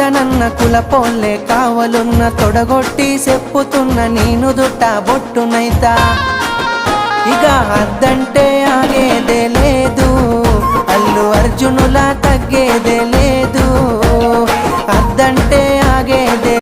కుల పోల్లే కావలున్న తొడగొట్టి చెప్పుతున్న నేను దుట్ట బొట్టునైతా ఇక అద్దంటే ఆగేదే లేదు అల్లు అర్జునులా తగ్గేదే లేదు. అద్దంటే